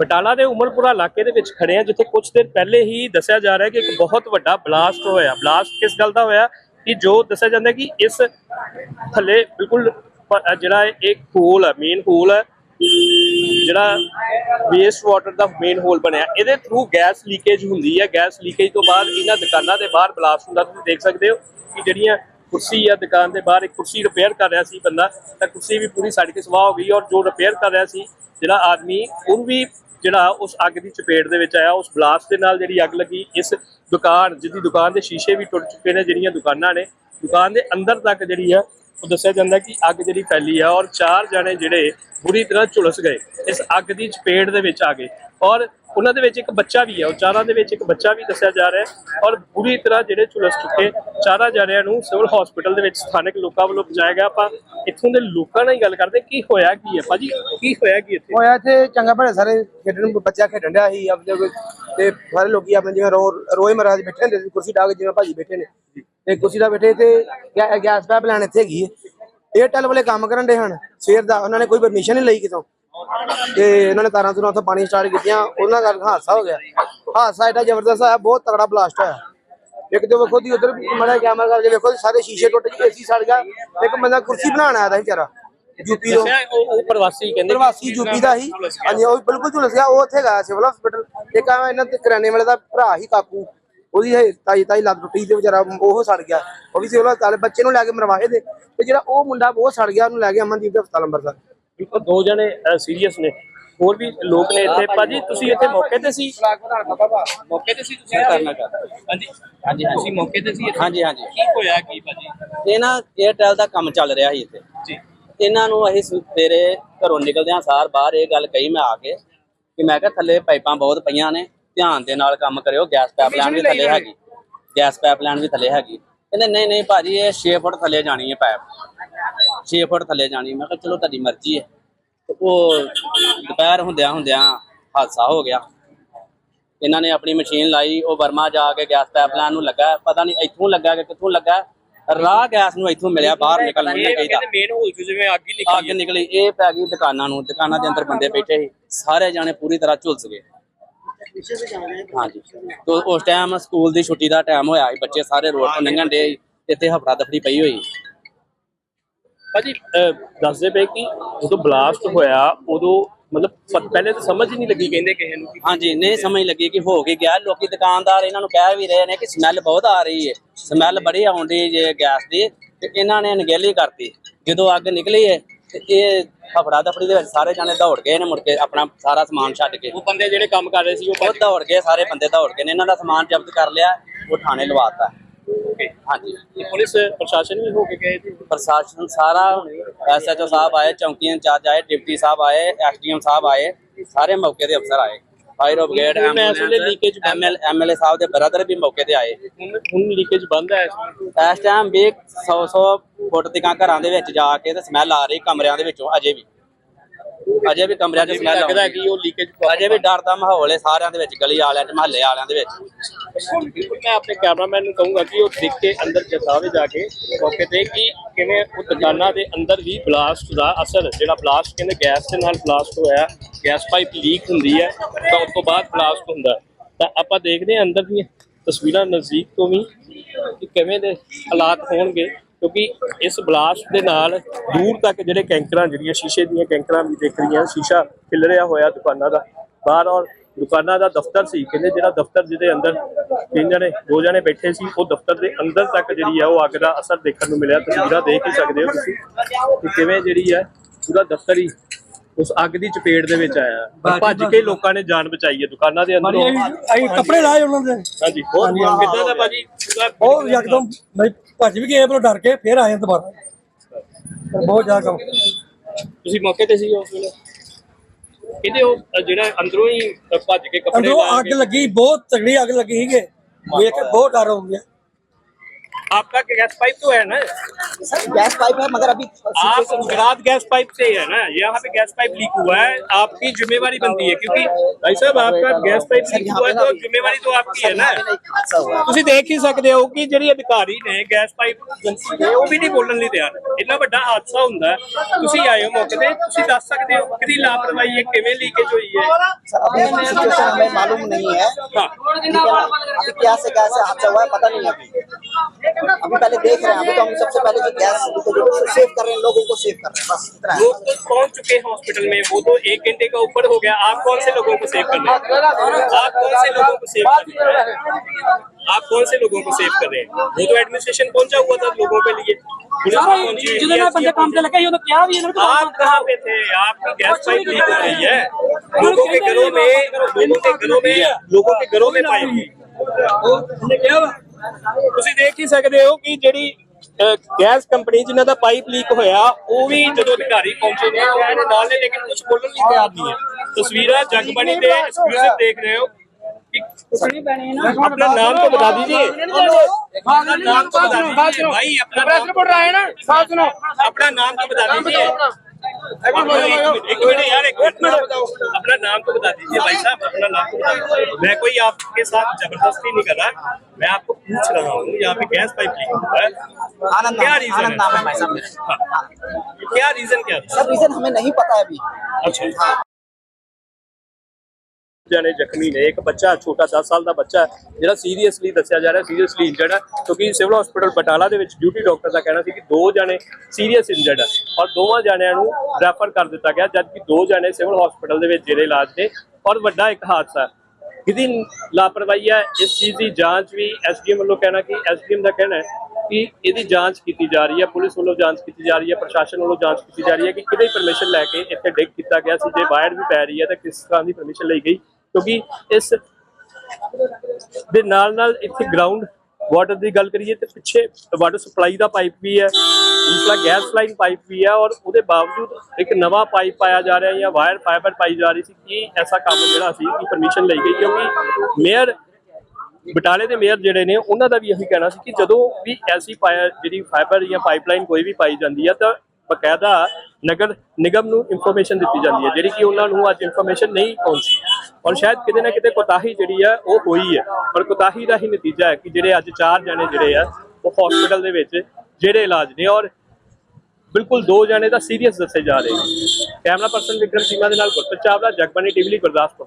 ਬਟਾਲਾ ਦੇ ਉਮਰਪੁਰਾ ਇਲਾਕੇ ਦੇ ਵਿੱਚ ਖੜੇ ਆ, ਜਿੱਥੇ ਕੁਝ ਦਿਨ ਪਹਿਲੇ ਹੀ ਦੱਸਿਆ ਜਾ ਰਿਹਾ ਕਿ ਇੱਕ ਬਹੁਤ ਵੱਡਾ ਬਲਾਸਟ ਹੋਇਆ। ਬਲਾਸਟ ਕਿਸ ਗੱਲ ਦਾ ਹੋਇਆ? ਕਿ ਜੋ ਦੱਸਿਆ ਜਾਂਦਾ ਕਿ ਇਸ ਥੱਲੇ ਬਿਲਕੁਲ ਜਿਹੜਾ ਇਹ ਇੱਕ ਹੋਲ ਹੈ ਮੇਨ ਹੋਲ ਹੈ ਜਿਹੜਾ ਵੇਸਟ ਵਾਟਰ ਦਾ ਮੇਨ ਹੋਲ ਬਣਿਆ। ਇਹਦੇ ਥਰੂ ਗੈਸ ਲੀਕੇਜ ਹੁੰਦੀ ਹੈ ਗੈਸ ਲੀਕੇਜ ਤੋਂ ਬਾਅਦ ਇਹਨਾਂ ਦੁਕਾਨਾਂ ਦੇ ਬਾਹਰ ਬਲਾਸਟ ਹੁੰਦਾ। ਤੁਸੀਂ ਦੇਖ ਸਕਦੇ ਹੋ ਕਿ ਜਿਹੜੀਆਂ ਕੁਰਸੀ ਆ, ਦੁਕਾਨ ਦੇ ਬਾਹਰ ਇੱਕ ਕੁਰਸੀ ਰਿਪੇਅਰ ਕਰ ਰਿਹਾ ਸੀ ਬੰਦਾ। ਤਾਂ ਕੁਰਸੀ ਵੀ ਪੂਰੀ ਸੜ ਕੇ ਸਵਾਹ ਹੋ ਗਈ ਔਰ ਜੋ ਰਿਪੇਅਰ ਕਰ ਰਿਹਾ ਸੀ, ਜਿਹੜਾ ਆਦਮੀ ਉਹ ਵੀ ਜਿਹੜਾ ਉਸ ਅੱਗ ਦੀ ਚਪੇਟ ਦੇ ਵਿੱਚ ਆਇਆ, ਉਸ ਬਲਾਸਟ ਦੇ ਨਾਲ ਜਿਹੜੀ ਅੱਗ ਲੱਗੀ, ਇਸ ਦੁਕਾਨ ਜਿਹਦੀ ਦੁਕਾਨ ਦੇ ਸ਼ੀਸ਼ੇ ਵੀ ਟੁੱਟ ਚੁੱਕੇ ਨੇ, ਜਿਹੜੀਆਂ ਦੁਕਾਨਾਂ ਨੇ, ਦੁਕਾਨ ਦੇ ਅੰਦਰ ਤੱਕ ਜਿਹੜੀ ਆ, ਉਹ ਦੱਸਿਆ ਜਾਂਦਾ ਕਿ ਅੱਗ ਜਿਹੜੀ ਫੈਲੀ ਆ ਔਰ ਚਾਰ ਜਣੇ ਜਿਹੜੇ ਬੁਰੀ ਤਰ੍ਹਾਂ ਝੁਲਸ ਗਏ, ਇਸ ਅੱਗ ਦੀ ਚਪੇਟ ਦੇ ਵਿੱਚ ਆ ਗਏ ਔਰ ਉਹਨਾਂ ਦੇ ਵਿੱਚ ਇੱਕ ਬੱਚਾ ਵੀ ਹੈ, ਉਹ ਚਾਰਾਂ ਦੇ ਵਿੱਚ ਇੱਕ ਬੱਚਾ ਵੀ ਦੱਸਿਆ ਜਾ ਰਿਹਾ ਹੈ ਔਰ ਬੁਰੀ ਤਰ੍ਹਾਂ ਜਿਹੜੇ ਝੁਲਸ ਚੁੱਕੇ ਚਾਰਾਂ ਜਣਿਆਂ ਨੂੰ ਸਿਵਲ ਹਸਪੀਟਲ ਦੇ ਵਿੱਚ ਸਥਾਨਕ ਲੋਕਾਂ ਵੱਲੋਂ ਪਹੁੰਚਾਇਆ ਗਿਆ। ਆਪਾਂ ਇੱਥੋਂ ਦੇ ਲੋਕਾਂ ਨਾਲ ਹੀ ਗੱਲ ਕਰਦੇ ਕੀ ਹੋਇਆ, ਕੀ ਹੈ? ਭਾਜੀ, ਕੀ ਹੋਇਆ, ਕੀ ਇੱਥੇ? ਹੋਇਆ ਇੱਥੇ ਚੰਗਾ ਭਲੇ ਸਾਰੇ ਖੇਡਣ ਬੱਚਾ ਖੇਡਣ ਡਿਆ ਸੀ, ਆਪਣੇ ਕੋਲ ਤੇ ਸਾਰੇ ਲੋਕੀ ਆਪਣੇ ਜਿਵੇਂ ਰੋ, ਰੋਏ ਮਹਾਰਾਜ ਬੈਠੇ ਹੁੰਦੇ ਸੀ, ਕੁਰਸੀ ਢਾ ਕੇ ਜਿਵੇਂ ਭਾਜੀ ਬੈਠੇ ਨੇ। ਤੇ ਕੁਰਸੀ ਦਾ ਬੈਠੇ ਤੇ ਗੈ- ਗੈਸ ਪਾਈਪ ਲਾਈਨ ਇੱਥੇ ਹੈਗੀ ਏਅਰਟੈਲ ਵਾਲੇ ਕੰਮ ਕਰਨ ਦੇ ਹਨ, ਸਵੇਰ ਦਾ, ਉਹਨਾਂ ਨੇ ਕੋਈ ਪਰਮਿਸ਼ਨ ਨਹੀਂ ਲਈ ਕਿਤੋਂ। ਤੇ ਇਹਨਾਂ ਨੇ ਤਾਰਾਂ ਤੁਰਾਂ ਉੱਥੋਂ ਪਾਣੀ ਸਟਾਰਟ ਕੀਤੀਆਂ ਉਹਨਾਂ ਨਾਲ ਹਾਦਸਾ ਹੋ ਗਿਆ। ਹਾਦਸਾ ਐਡਾ ਜ਼ਬਰਦਸਤ ਆਇਆ ਬਹੁਤ ਤਗੜਾ ਬਲਾਸਟ ਹੋਇਆ। ਇੱਕ ਤੇ ਵੇਖੋ ਦੀ ਉਧਰ ਮੜਾ ਕੈਮਰਾ ਕਰਕੇ ਵੇਖੋ ਸਾਰੇ ਸ਼ੀਸ਼ੇ ਟੁੱਟ ਗਏ ਏਸੀ ਸੜ ਗਿਆ। ਇੱਕ ਬੰਦਾ ਕੁਰਸੀ ਬਣਾਉਣ ਆਇਆ ਦਾ ਵਿਚਾਰਾ ਯੂਪੀ ਤੋਂ। ਉਹ ਪ੍ਰਵਾਸੀ ਕਹਿੰਦੇ ਪ੍ਰਵਾਸੀ ਯੂਪੀ ਦਾ ਹੀ ਹਾਂਜੀ ਉਹ ਬਿਲਕੁਲ ਝੁਲਸ ਗਿਆ ਉਹ ਉੱਥੇ ਗਿਆ ਸਿਵਲ ਹਸਪੀਟਲ ਇੱਕ ਆ ਇਹਨਾਂ ਤੇ ਕਰਿਆਨੇ ਵਾਲੇ ਦਾ ਭਰਾ ਹੀ ਕਾਕੂ। ਉਹਦੀ ਤਾਈ ਤਾਈ ਲੱਤ ਟੁੱਟੀ ਤੇ ਵਿਚਾਰਾ ਉਹ ਸੜ ਗਿਆ। ਉਹ ਵੀ ਸਿਵਲ ਹਸਪਤਾਲ ਬੱਚੇ ਨੂੰ ਲੈ ਕੇ ਮਰਵਾਏ ਦੇ ਤੇ ਜਿਹੜਾ ਉਹ ਮੁੰਡਾ ਉਹ ਸੜ ਗਿਆ ਉਹਨੂੰ ਲੈ ਕੇ ਅਮਨਦੀਪ ਦੇ ਹਸਪਤਾਲ ਅੰਮ੍ਰਿਤਸਰ। ਬਿਲਕੁਲ ਦੋ ਜਣੇ ਸੀਰੀਅਸ ਨੇ। ਹੋਰ ਵੀ ਲੋਕ ਨੇ ਇੱਥੇ। ਭਾਜੀ ਤੁਸੀਂ ਇੱਥੇ ਮੌਕੇ ਤੇ ਸੀ? ਮੌਕੇ ਤੇ ਸੀ ਤੁਸੀਂ ਕਰਨਾ ਚਾਹੁੰਦਾ ਹਾਂਜੀ। ਹਾਂਜੀ ਤੁਸੀਂ ਮੌਕੇ ਤੇ ਸੀ ਇੱਥੇ? ਹਾਂਜੀ ਹਾਂਜੀ। ਕੀ ਹੋਇਆ ਕੀ ਭਾਜੀ? ਇਹ ਨਾ 에ਅਰਟੈਲ ਦਾ ਕੰਮ ਚੱਲ ਰਿਹਾ ਸੀ ਇੱਥੇ। ਜੀ। ਇਹਨਾਂ ਨੂੰ ਅਸੀਂ ਸਵੇਰੇ ਘਰੋਂ ਨਿਕਲਦਿਆਂ ਸਾਰ ਬਾਹਰ ਇਹ ਗੱਲ ਕਹੀ ਮੈਂ ਆ ਕੇ ਕਿ ਮੈਂ ਕਿਹਾ ਥੱਲੇ ਪਾਈਪਾਂ ਬਹੁਤ ਪਈਆਂ ਨੇ। ਧਿਆਨ ਦੇ ਨਾਲ ਕੰਮ ਕਰਿਓ ਗੈਸ ਪਾਈਪਲਾਈਨ ਵੀ ਥੱਲੇ ਹੈਗੀ। ਗੈਸ ਪਾਈਪਲਾਈਨ ਵੀ ਥੱਲੇ ਹੈਗੀ। ਕਹਿੰਦੇ ਨਹੀਂ ਨਹੀਂ ਭਾਜੀ ਇਹ 6 ਫੁੱਟ ਥੱਲੇ ਜਾਣੀ ਹੈ ਪਾਈਪ 6 ਫੁੱਟ ਥੱਲੇ ਜਾਣੀ ਮੈਂ ਕਿਹਾ ਚਲੋ ਤੁਹਾਡੀ ਮਰਜ਼ੀ ਹੈ। ਤੇ ਉਹ ਦੁਪਹਿਰ ਹੁੰਦਿਆਂ ਹੁੰਦਿਆਂ ਹਾਦਸਾ ਹੋ ਗਿਆ। ਇਹਨਾਂ ਨੇ ਆਪਣੀ ਮਸ਼ੀਨ ਲਾਈ ਉਹ ਵਰਮਾ ਜਾ ਕੇ ਗੈਸ ਪਾਈਪਲਾਈਨ ਨੂੰ ਲੱਗਾ। ਪਤਾ ਨਹੀਂ ਇੱਥੋਂ ਲੱਗਾ ਕਿ ਕਿੱਥੋਂ ਲੱਗਾ। ਰਾਹ ਗੈਸ ਨੂੰ ਇੱਥੋਂ ਮਿਲਿਆ ਬਾਹਰ ਨਿਕਲਣ ਨਹੀਂ ਚਾਹੀਦਾ ਮੇਨ ਹੋਲ ਚ ਜਿਵੇਂ ਅੱਗ ਹੀ ਅੱਗ ਨਿਕਲੀ। ਨਿਕਲੀ ਇਹ ਪੈ ਗਈ ਦੁਕਾਨਾਂ ਨੂੰ। ਦੁਕਾਨਾਂ ਦੇ ਅੰਦਰ ਬੰਦੇ ਬੈਠੇ ਸੀ। ਸਾਰੇ ਜਾਣੇ ਪੂਰੀ ਤਰ੍ਹਾਂ ਝੁਲਸ ਗਏ। ਹਾਂਜੀ। ਤੋਂ ਉਸ ਟਾਈਮ ਸਕੂਲ ਦੀ ਛੁੱਟੀ ਦਾ ਟਾਈਮ ਹੋਇਆ ਸੀ ਬੱਚੇ ਸਾਰੇ ਰੋਡ ਤੋਂ ਲੰਘਣ ਦੇ ਇੱਥੇ ਹਫੜਾ ਦਫੜੀ ਪਈ ਹੋਈ। ਭਾਜੀ ਅਹ, ਦੱਸਦੇ ਪਏ ਕਿ ਜਦੋਂ ਬਲਾਸਟ ਹੋਇਆ ਉਦੋਂ ਮਤਲਬ ਪਹਿਲੇ ਤਾਂ ਸਮਝ ਹੀ ਨਹੀਂ ਲੱਗੀ ਕਹਿੰਦੇ ਕਿਸੇ ਨੂੰ ਕਿ ਹਾਂਜੀ ਨਹੀਂ ਸਮਝ ਲੱਗੀ ਕਿ ਹੋ ਕੀ ਗਿਆ। ਲੋਕੀ ਦੁਕਾਨਦਾਰ ਇਹਨਾਂ ਨੂੰ ਕਹਿ ਵੀ ਰਹੇ ਨੇ ਕਿ ਸਮੈਲ ਬਹੁਤ ਆ ਰਹੀ ਹੈ। ਸਮੈਲ ਬੜੀ ਆਉਂਦੀ ਜੇ ਗੈਸ ਦੀ ਤੇ ਇਹਨਾਂ ਨੇ ਅਣਗਹਿਲੀ ਕਰਤੀ। ਜਦੋਂ ਅੱਗ ਨਿਕਲੀ ਹੈ ਤੇ ਇਹ ਹਫੜਾ ਦਫੜੀ ਦੇ ਵਿੱਚ ਸਾਰੇ ਜਾਣੇ ਦੌੜ ਗਏ ਨੇ ਮੁੜ ਕੇ ਆਪਣਾ ਸਾਰਾ ਸਮਾਨ ਛੱਡ ਕੇ। ਉਹ ਬੰਦੇ ਜਿਹੜੇ ਕੰਮ ਕਰ ਰਹੇ ਸੀ ਉਹ ਉਹ ਦੌੜ ਗਏ ਸਾਰੇ ਬੰਦੇ ਦੌੜ ਗਏ ਨੇ। ਇਹਨਾਂ ਦਾ ਸਮਾਨ ਜ਼ਬਤ ਕਰ ਲਿਆ ਉਹ ਥਾਣੇ ਲਵਾਤਾ। ਭੱਜ ਹਾਂਜੀ। ਗਏ ਪੁਲਿਸ ਪ੍ਰਸ਼ਾਸਨ ਵੀ ਹੋ ਕੇ ਗਏ ਸੀ? ਪ੍ਰਸ਼ਾਸਨ ਸਾਰਾ ਐਸਐਚਓ ਸਾਹਿਬ ਆਏ ਚੌਂਕੀ ਇੰਚਾਰਜ ਆਏ ਡਿਪਟੀ ਸਾਹਿਬ ਆਏ ਐਸਡੀਐਮ ਸਾਹਿਬ ਆਏ ਸਾਰੇ ਮੌਕੇ ਦੇ ਅਫਸਰ ਆਏ। ਫਾਇਰ ਬ੍ਰਿਗੇਡ ਇਸ ਵੇਲੇ ਐਮਐਲ ਐਮਐਲਏ ਸਾਹਿਬ ਦੇ ਬ੍ਰਦਰ ਵੀ ਮੌਕੇ ਤੇ ਆਏ। ਹੁਣ ਹੁਣ ਲੀਕੇਜ ਬੰਦ ਹੈ ਇਸ ਟਾਈਮ ਵੀ 100 100 ਫੁੱਟ ਤੀਕਾਂ ਘਰਾਂ ਦੇ ਵਿੱਚ ਜਾ ਕੇ ਤੇ ਸਮੈਲ ਆ ਰਹੀ ਕਮਰਿਆਂ ਦੇ ਵਿੱਚੋਂ ਅਜੇ ਵੀ। ਅਜੇ ਵੀ ਕਮਰਿਆਂ 'ਚ ਸਮੈਲ ਲੱਗਦਾ ਕਿ ਉਹ ਲੀਕੇਜ ਅਜੇ ਵੀ ਡਰ ਦਾ ਮਾਹੌਲ ਹੈ ਸਾਰਿਆਂ ਦੇ ਵਿੱਚ ਗਲੀ ਵਾਲਿਆਂ 'ਚ ਮਹੱਲੇ ਵਾਲਿਆਂ ਦੇ ਵਿੱਚ। ਬਿਲਕੁਲ, ਮੈਂ ਆਪਣੇ ਕੈਮਰਾਮੈਨ ਨੂੰ ਕਹੂੰਗਾ ਕਿ ਉਹ ਦੇਖ ਕੇ ਅੰਦਰ ਜਸਾਵੇ ਜਾ ਕੇ ਮੌਕੇ ਤੇ ਕਿ ਕਿਵੇਂ ਉਹ ਦੁਕਾਨਾਂ ਦੇ ਅੰਦਰ ਵੀ ਬਲਾਸਟ ਦਾ ਅਸਰ, ਜਿਹੜਾ ਬਲਾਸਟ ਕਹਿੰਦੇ ਗੈਸ ਦੇ ਨਾਲ ਬਲਾਸਟ ਹੋਇਆ ਗੈਸ ਪਾਈਪ ਲੀਕ ਹੁੰਦੀ ਹੈ, ਤਾਂ ਉਸ ਤੋਂ ਬਾਅਦ ਬਲਾਸਟ ਹੁੰਦਾ ਤਾਂ ਆਪਾਂ ਦੇਖਦੇ ਹਾਂ ਅੰਦਰ ਦੀਆਂ ਤਸਵੀਰਾਂ ਨਜ਼ਦੀਕ ਤੋਂ ਵੀ ਕਿ ਕਿਵੇਂ ਦੇ ਹਾਲਾਤ ਹੋਣਗੇ, ਕਿਉਂਕਿ ਇਸ ਬਲਾਸਟ ਦੇ ਨਾਲ ਦੂਰ ਤੱਕ ਜਿਹੜੇ ਕੈਂਕਰਾਂ, ਜਿਹੜੀਆਂ ਸ਼ੀਸ਼ੇ ਦੀਆਂ ਕੈਂਕਰਾਂ ਵੀ ਦੇਖ ਰਹੀਆਂ, ਸ਼ੀਸ਼ਾ ਖਿਲ ਰਿਹਾ ਹੋਇਆ ਦੁਕਾਨਾਂ ਦਾ, ਬਾਹਰ ਔਰ ਦੁਕਾਨਾਂ ਦਾ ਦਫ਼ਤਰ ਸੀ ਕਹਿੰਦੇ ਜਿਹੜਾ ਦਫ਼ਤਰ ਜਿਹਦੇ ਅੰਦਰ ਤਿੰਨ ਜਣੇ ਦੋ ਜਣੇ ਬੈਠੇ ਸੀ ਉਹ ਦਫ਼ਤਰ ਦੇ ਅੰਦਰ ਤੱਕ ਜਿਹੜੀ ਆ ਉਹ ਅੱਗ ਦਾ ਅਸਰ ਦੇਖਣ ਨੂੰ ਮਿਲਿਆ। ਤਸਵੀਰਾਂ ਦੇਖ ਹੀ ਸਕਦੇ ਹੋ ਤੁਸੀਂ ਕਿ ਕਿਵੇਂ ਜਿਹੜੀ ਹੈ ਪੂਰਾ ਦਫ਼ਤਰ ਹੀ ਉਸ ਅੱਗ ਦੀ ਚਪੇਟ ਦੇ ਵਿੱਚ ਆਇਆ। ਭੱਜ ਕੇ ਲੋਕਾਂ ਨੇ ਜਾਨ ਬਚਾਈ ਹੈ ਦੁਕਾਨਾਂ ਦੇ ਅੰਦਰੋਂ। ਅਸੀਂ ਕੱਪੜੇ ਲਾਏ ਉਹਨਾਂ ਦੇ। ਹਾਂਜੀ ਹੋਰ ਕਿੱਦਾਂ ਦਾ ਭਾਜੀ? ਉਹ ਯਕਦਮ ਬਈ ਭੱਜ ਵੀ ਗਏ ਪਰ ਡਰ ਕੇ ਫੇਰ ਆਏ ਦੁਬਾਰਾ। ਬਹੁਤ ਜ਼ਿਆਦਾ ਕੰਮ। ਤੁਸੀਂ ਮੌਕੇ ਤੇ ਸੀ ਉਸ ਵੇਲੇ? ਕਹਿੰਦੇ ਉਹ ਅ, ਜਿਹੜਾ ਅੰਦਰੋਂ ਹੀ ਅ, ਭੱਜ ਕੇ ਕੱਪੜੇ ਅੰਦਰੋਂ ਲਾ ਅੱਗ ਕੇ ਲੱਗੀ ਬਹੁਤ ਤਗੜੀ ਅੱਗ ਲੱਗੀ ਸੀਗੇ ਵੇਖ ਕੇ ਬਹੁਤ ਡਰ ਹੋ ਗਿਆ आपका गैस पाइप तो है ना सर गैस पाइप है मगर अभी आप गुजरात गैस पाइप से ही है ना यहाँ पे गैस पाइप लीक हुआ है आपकी जिम्मेवारी बनती है क्योंकि भाई साहब आपका गैस पाइप लीक हुआ है तो जिम्मेवारी तो आपकी है ना हादसा हुआ है। ਤੁਸੀਂ ਦੇਖ ਹੀ ਸਕਦੇ ਹੋ ਕਿ ਜਿਹੜੀ ਅਧਿਕਾਰੀ ਨੇ ਗੈਸ ਪਾਈਪ ਏਜੰਸੀ ਦੇ ਉਹ ਵੀ ਨਹੀਂ ਬੋਲਣ ਲਈ ਤਿਆਰ ਇੰਨਾ ਵੱਡਾ ਹਾਦਸਾ ਹੁੰਦਾ ਹੈ। ਤੁਸੀਂ ਆਏ ਹੋ ਮੌਕੇ ਤੇ ਤੁਸੀਂ ਦੱਸ ਸਕਦੇ ਹੋ ਕਿਹਦੀ ਲਾਪਰਵਾਹੀ ਹੈ ਕਿਵੇਂ ਲੀਕੇਜ ਹੋਈ ਹੈ सर अभी सिचुएशन हमें मालूम नहीं है हाँ ठीक है ना? अभी क्या से क्या से हादसा हुआ है पता नहीं अभी अभी पहले देख रहे हैं अभी तो हम सबसे पहले जो गैस को सेव कर रहे हैं लोगों को सेव कर रहे हैं बस इतना है लोग तो पहुंच चुके हैं हॉस्पिटल में वो तो एक घंटे का ऊपर हो गया आप कौन से लोगों को सेव कर रहे हैं आप कौन से लोगों को सेव कर रहे हैं आप कौन से लोगों को सेव कर रहे हैं वो तो एडमिनिस्ट्रेशन पहुंचा हुआ था लोगों के लिए पुलिस भी पहुंची हुई ਜਦੋਂ थी, ਮੈਂ ਬੰਦੇ ਕੰਮ ਤੇ ਲੱਗੇ ਸੀ ਉਦੋਂ ਕਿਹਾ ਵੀ ਇਹਨਾਂ ਨੂੰ आप कहाँ पे थे आपकी गैस पाइप लीक हो रही है लोगों के घरों में लोगों के घरों में लोगों के घरों में पाइप लीक ਉਹਨੇ ਕਿਹਾ ਵਾ ਤੁਸੀਂ ਦੇਖ ਹੀ ਸਕਦੇ ਹੋ ਕਿ ਜਿਹੜੀ ਅਹ, ਗੈਸ ਕੰਪਨੀ ਜਿਨ੍ਹਾਂ ਦਾ ਪਾਈਪ ਲੀਕ ਹੋਇਆ ਉਹ ਵੀ ਜਦੋਂ ਅਧਿਕਾਰੀ ਪਹੁੰਚੇ ਨੇ ਉਹ ਇਹਦੇ ਨਾਲ ਨੇ ਲੇਕਿਨ ਕੁਝ ਬੋਲਣ ਲਈ ਤਿਆਰ ਨਹੀਂ ਹੈ ਤਸਵੀਰਾਂ ਜਗਬਾਣੀ ਤੇ ਐਕਸਕਲੂਸਿਵ ਦੇਖ ਰਹੇ ਹੋ कि- अपना नाम तो बता दीजिए अपना नाम तो बता दीजिए भाई अपना नाम अपना नाम तो बता दीजिए अपना एक मिनट एक मिनट यार एक मिनट अपना नाम तो बता दीजिए भाई साहब अपना नाम तो बता दीजिए। मैं कोई आपके साथ ज़बरदस्ती नहीं कर रहा। मैं आपको पूछ रहा हूँ यहाँ पे गैस पाइप लीक हुआ है। आनंद क्या रीजन नाम है भाई साहब हाँ। क्या रीजन क्या सब रीजन हमें नहीं पता है अभी। ਅੱਛਾ ਜਣੇ ਜ਼ਖਮੀ ਨੇ ਇੱਕ ਬੱਚਾ, ਛੋਟਾ 10 ਸਾਲ ਦਾ ਬੱਚਾ ਜਿਹੜਾ ਸੀਰੀਅਸਲੀ ਦੱਸਿਆ ਜਾ ਰਿਹਾ ਸੀਰੀਅਸਲੀ ਇੰਜਰਡ ਹੈ, ਕਿਉਂਕਿ ਸਿਵਲ ਹਸਪੀਟਲ ਬਟਾਲਾ ਦੇ ਵਿੱਚ ਡਿਊਟੀ ਡਾਕਟਰ ਦਾ ਕਹਿਣਾ ਸੀ ਕਿ ਦੋ ਜਣੇ ਸੀਰੀਅਸ ਇੰਜਰਡ ਹੈ ਔਰ ਦੋਵਾਂ ਜਣਿਆਂ ਨੂੰ ਰੈਫਰ ਕਰ ਦਿੱਤਾ ਗਿਆ, ਜਦਕਿ ਦੋ ਜਣੇ ਸਿਵਲ ਹਸਪੀਟਲ ਦੇ ਵਿੱਚ ਜਿਹੜੇ ਇਲਾਜ ਨੇ ਔਰ ਵੱਡਾ ਇੱਕ ਹਾਦਸਾ ਹੈ। ਕਿਹਦੀ ਲਾਪਰਵਾਹੀ ਹੈ, ਇਸ ਚੀਜ਼ ਦੀ ਜਾਂਚ ਵੀ ਐਸਡੀਐਮ ਵੱਲੋਂ ਕਹਿਣਾ ਕਿ ਐਸਡੀਐਮ ਦਾ ਕਹਿਣਾ ਹੈ ਕਿ ਇਹਦੀ ਜਾਂਚ ਕੀਤੀ ਜਾ ਰਹੀ ਹੈ, ਪੁਲਿਸ ਵੱਲੋਂ ਜਾਂਚ ਕੀਤੀ ਜਾ ਰਹੀ ਹੈ, ਪ੍ਰਸ਼ਾਸਨ ਵੱਲੋਂ ਜਾਂਚ ਕੀਤੀ ਜਾ ਰਹੀ ਹੈ ਕਿ ਕਿਹਦੀ ਪਰਮਿਸ਼ਨ ਲੈ ਕੇ ਇੱਥੇ ਡਿੱਗ ਕੀਤਾ ਗਿਆ ਸੀ, ਜੇ ਵਾਇਰ ਵੀ ਪੈ ਰਹੀ ਹੈ ਤਾਂ ਕਿਸ ਤਰ੍ਹਾਂ ਦੀ ਪਰਮਿਸ਼ਨ ਲਈ ਗਈ ਕਿਉਂਕਿ ਇਸ ਦੇ ਨਾਲ ਨਾਲ ਇੱਥੇ ਗਰਾਊਂਡ ਵਾਟਰ ਦੀ ਗੱਲ ਕਰੀਏ ਤੇ ਪਿੱਛੇ ਵਾਟਰ ਸਪਲਾਈ ਦਾ ਪਾਈਪ ਵੀ ਹੈ ਦੂਸਰਾ ਗੈਸ ਲਾਈਨ ਪਾਈਪ ਵੀ ਹੈ ਔਰ ਉਹਦੇ ਬਾਵਜੂਦ ਇੱਕ ਨਵਾਂ ਪਾਈਪ ਪਾਇਆ ਜਾ ਰਿਹਾ ਜਾਂ ਵਾਇਰ ਫਾਈਬਰ ਪਾਈ ਜਾ ਰਹੀ ਸੀ ਕਿ ਐਸਾ ਕੰਮ ਜਿਹੜਾ ਸੀ ਕਿ ਪਰਮਿਸ਼ਨ ਲਈ ਗਈ ਕਿਉਂਕਿ ਮੇਅਰ ਬਟਾਲੇ ਦੇ ਮੇਅਰ ਜਿਹੜੇ ਨੇ ਉਹਨਾਂ ਦਾ ਵੀ ਇਹੀ ਕਹਿਣਾ ਸੀ ਕਿ ਜਦੋਂ ਵੀ ਐਸੀ ਪਾਇਆ ਜਿਹੜੀ ਫਾਈਬਰ ਜਾਂ ਪਾਈਪਲਾਈਨ ਕੋਈ ਵੀ ਪਾਈ ਜਾਂਦੀ ਹੈ ਤਾਂ ਬਕਾਇਦਾ ਨਗਰ ਨਿਗਮ ਨੂੰ ਇਨਫੋਰਮੇਸ਼ਨ ਦਿੱਤੀ ਜਾਂਦੀ ਹੈ, ਜਿਹੜੀ ਕਿ ਉਹਨਾਂ ਨੂੰ ਅੱਜ ਇਨਫੋਰਮੇਸ਼ਨ ਨਹੀਂ ਪਹੁੰਚੀ। ਔਰ ਸ਼ਾਇਦ ਕਿਤੇ ਨਾ ਕਿਤੇ ਕੋਤਾਹੀ ਜਿਹੜੀ ਹੈ ਉਹ ਹੋਈ ਹੈ। ਔਰ ਕੋਤਾਹੀ ਦਾ ਹੀ ਨਤੀਜਾ ਹੈ ਕਿ ਜਿਹੜੇ ਅੱਜ ਚਾਰ ਜਣੇ ਜਿਹੜੇ ਆ, ਉਹ ਹਸਪੀਟਲ ਦੇ ਵਿੱਚ ਜਿਹੜੇ ਇਲਾਜ ਨੇ ਔਰ ਬਿਲਕੁਲ ਦੋ ਜਣੇ ਦਾ ਸੀਰੀਅਸ ਦੱਸੇ ਜਾ ਰਹੇ ਨੇ। ਕੈਮਰਾ ਪਰਸਨ ਵਿਕਰਮ ਸਿੰਘਾ ਦੇ ਨਾਲ ਗੁਰਪ੍ਰੀਤ ਚਾਵਲਾ ਜਗਬਾਨੀ ਟੀਵੀ ਲਈ ਗੁਰਦਾਸਪੁਰ।